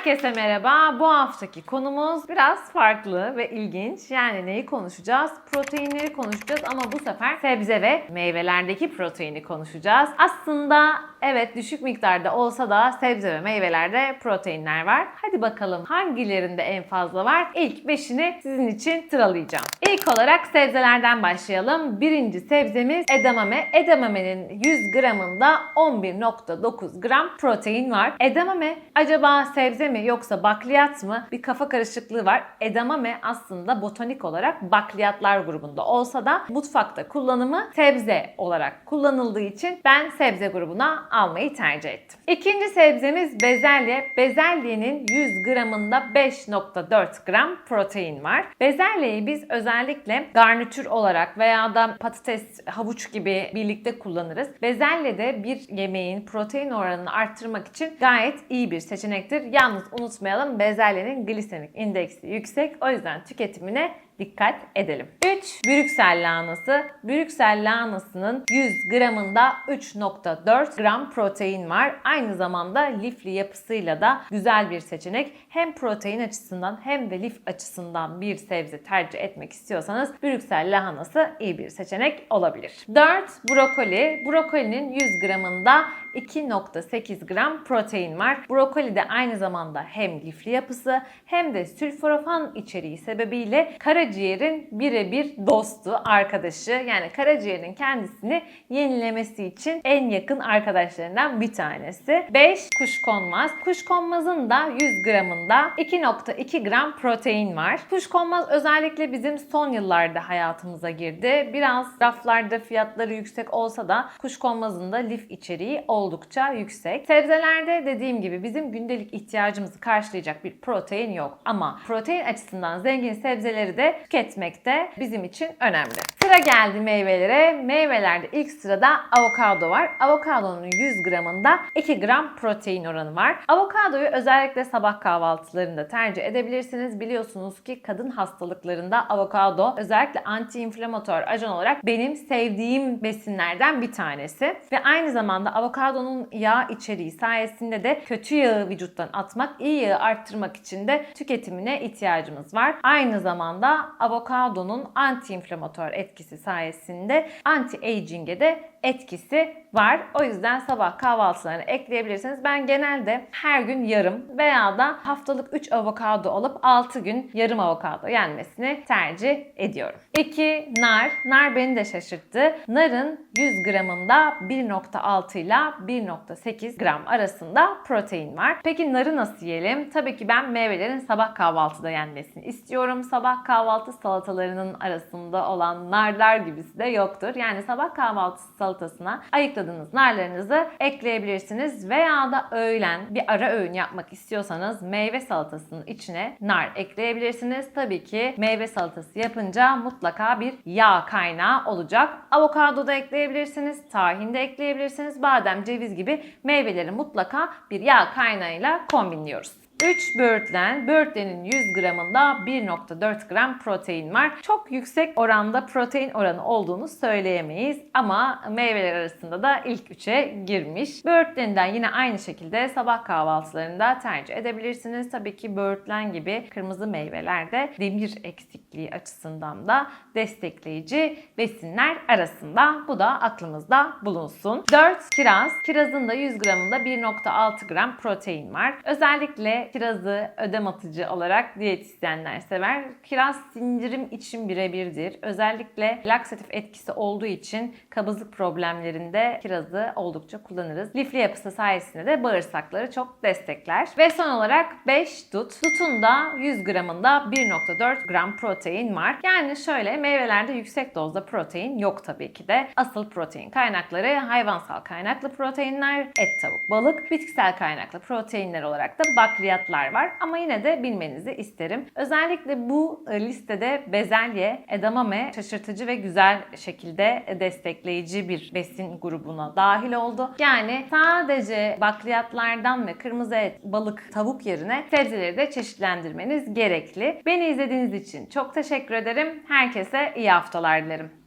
Herkese merhaba. Bu haftaki konumuz biraz farklı ve ilginç. Yani neyi konuşacağız? Proteinleri konuşacağız ama bu sefer sebze ve meyvelerdeki proteini konuşacağız. Aslında evet düşük miktarda olsa da sebze ve meyvelerde proteinler var. Hadi bakalım hangilerinde en fazla var? İlk 5'ini sizin için sıralayacağım. İlk olarak sebzelerden başlayalım. Birinci sebzemiz edamame. Edamamenin 100 gramında 11.9 gram protein var. Edamame acaba sebze mi yoksa bakliyat mı? Bir kafa karışıklığı var. Edamame aslında botanik olarak bakliyatlar grubunda olsa da mutfakta kullanımı sebze olarak kullanıldığı için ben sebze grubuna almayı tercih ettim. İkinci sebzemiz bezelye. Bezelyenin 100 gramında 5.4 gram protein var. Bezelyeyi biz özellikle garnitür olarak veya da patates, havuç gibi birlikte kullanırız. Bezelye de bir yemeğin protein oranını arttırmak için gayet iyi bir seçenektir. Yalnız unutmayalım bezelyenin glisemik indeksi yüksek. O yüzden tüketimine dikkat edelim. 3. Brüksel lahanası. Brüksel lahanasının 100 gramında 3.4 gram protein var. Aynı zamanda lifli yapısıyla da güzel bir seçenek. Hem protein açısından hem de lif açısından bir sebze tercih etmek istiyorsanız Brüksel lahanası iyi bir seçenek olabilir. 4. Brokoli. Brokolinin 100 gramında 2.8 gram protein var. Brokoli de aynı zamanda hem lifli yapısı hem de sülforafan içeriği sebebiyle karaciğerin birebir dostu, arkadaşı. Yani karaciğerin kendisini yenilemesi için en yakın arkadaşlarından bir tanesi. 5. Kuşkonmaz. Kuşkonmazın da 100 gramında 2.2 gram protein var. Kuşkonmaz özellikle bizim son yıllarda hayatımıza girdi. Biraz raflarda fiyatları yüksek olsa da kuşkonmazın da lif içeriği oldukça yüksek. Sebzelerde dediğim gibi bizim gündelik ihtiyacımızı karşılayacak bir protein yok. Ama protein açısından zengin sebzeleri de tüketmekte bizim için önemli. Sıra geldi meyvelere. Meyvelerde ilk sırada avokado var. Avokadonun 100 gramında 2 gram protein oranı var. Avokadoyu özellikle sabah kahvaltılarında tercih edebilirsiniz. Biliyorsunuz ki kadın hastalıklarında avokado özellikle anti-inflamatuar ajan olarak benim sevdiğim besinlerden bir tanesi. Ve aynı zamanda avokadonun yağ içeriği sayesinde de kötü yağı vücuttan atmak, iyi yağı arttırmak için de tüketimine ihtiyacımız var. Aynı zamanda avokadonun anti-inflamatuar etkisi sayesinde anti-aging'e de etkisi var. O yüzden sabah kahvaltılarına ekleyebilirsiniz. Ben genelde her gün yarım veya da haftalık 3 avokado alıp 6 gün yarım avokado yenmesini tercih ediyorum. 2. Nar. Nar beni de şaşırttı. Narın 100 gramında 1.6 ile 1.8 gram arasında protein var. Peki narı nasıl yiyelim? Tabii ki ben meyvelerin sabah kahvaltıda yenmesini istiyorum. Sabah kahvaltı salatalarının arasında olan narlar gibisi de yoktur. Yani sabah kahvaltısı salatasına ayıkladığınız narlarınızı ekleyebilirsiniz veya da öğlen bir ara öğün yapmak istiyorsanız meyve salatasının içine nar ekleyebilirsiniz. Tabii ki meyve salatası yapınca mutlaka bir yağ kaynağı olacak. Avokado da ekleyebilirsiniz, tahin de ekleyebilirsiniz. Badem, ceviz gibi meyveleri mutlaka bir yağ kaynağıyla kombinliyoruz. 3 böğürtlen. Böğürtlenin 100 gramında 1.4 gram protein var. Çok yüksek oranda protein oranı olduğunu söyleyemeyiz ama meyveler arasında da ilk 3'e girmiş. Böğürtleninden yine aynı şekilde sabah kahvaltılarında tercih edebilirsiniz. Tabii ki böğürtlen gibi kırmızı meyvelerde demir eksikliği açısından da destekleyici besinler arasında. Bu da aklımızda bulunsun. 4 kiraz. Kirazın da 100 gramında 1.6 gram protein var. Özellikle kirazı ödem atıcı olarak diyetisyenler sever. Kiraz sindirim için birebirdir. Özellikle laksatif etkisi olduğu için kabızlık problemlerinde kirazı oldukça kullanırız. Lifli yapısı sayesinde de bağırsakları çok destekler. Ve son olarak 5 dut. Dutun da 100 gramında 1.4 gram protein var. Yani şöyle meyvelerde yüksek dozda protein yok tabii ki de. Asıl protein kaynakları hayvansal kaynaklı proteinler, et, tavuk, balık, bitkisel kaynaklı proteinler olarak da bakliyat fiyatlar var ama yine de bilmenizi isterim. Özellikle bu e, listede bezelye, edamame şaşırtıcı ve güzel şekilde destekleyici bir besin grubuna dahil oldu. Yani sadece bakliyatlardan ve kırmızı et, balık, tavuk yerine sebzeleri de çeşitlendirmeniz gerekli. Beni izlediğiniz için çok teşekkür ederim. Herkese iyi haftalar dilerim.